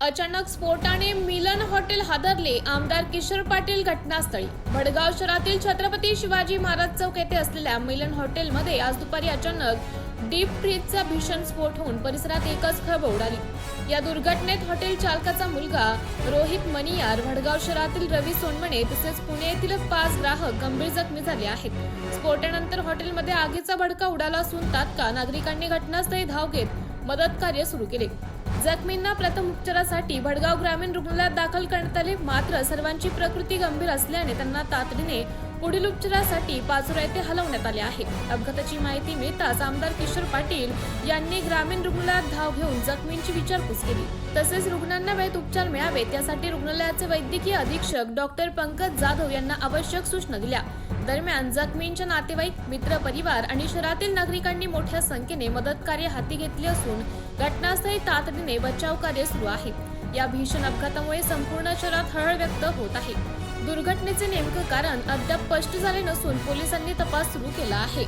अचानक स्फोटाने मिलन हॉटेल हादरले. आमदार किशोर पाटील घटनास्थळी. भडगाव शहरातील छत्रपती शिवाजी महाराज चौक येथे असलेल्या मिलन हॉटेलमध्ये आज दुपारी अचानक डीप फ्रीजचा भीषण स्फोट होऊन परिसरात एकच खळबळ उडाली. या दुर्घटनेत हॉटेल चालकाचा मुलगा रोहित मनियार भडगाव शहरातील रवी सोनमणे तसेच पुणे येथील पाच ग्राहक गंभीर जखमी झाले आहेत. स्फोटानंतर हॉटेलमध्ये आगीचा भडका उडाला असून तात्काळ नागरिकांनी घटनास्थळी धाव घेत मदत कार्य सुरू केले. जखमींना प्रथम उपचारासाठी भडगाव ग्रामीण रुग्णालयात दाखल करण्यात आले. मात्र सर्वांची प्रकृती गंभीर असल्याने त्यांना तातडीने पुढील उपचारासाठी पाचोरा येथे हलवण्यात आले आहे. अपघाताची माहिती मिळताच आमदार किशोर पाटील यांनी ग्रामीण रुग्णालयात धाव घेऊन जखमींची विचारपूस केली. तसेच रुग्णांना वेळेत उपचार मिळावेत त्यासाठी रुग्णालयाचे वैद्यकीय अधीक्षक डॉक्टर पंकज जाधव यांना आवश्यक सूचना दिल्या. दरम्यान जखमींच्या नातेवाईक मित्र परिवार आणि शहरातील नागरिकांनी मोठ्या संख्येने मदत कार्य हाती घेतले असून घटनास्थळी तातडीने बचाव कार्य सुरू आहे. या भीषण अपघातामुळे संपूर्ण शहरात हळहळ व्यक्त होत आहे. दुर्घटनेचे नेमकं कारण अद्याप स्पष्ट झाले नसून पोलिसांनी तपास सुरू केला आहे.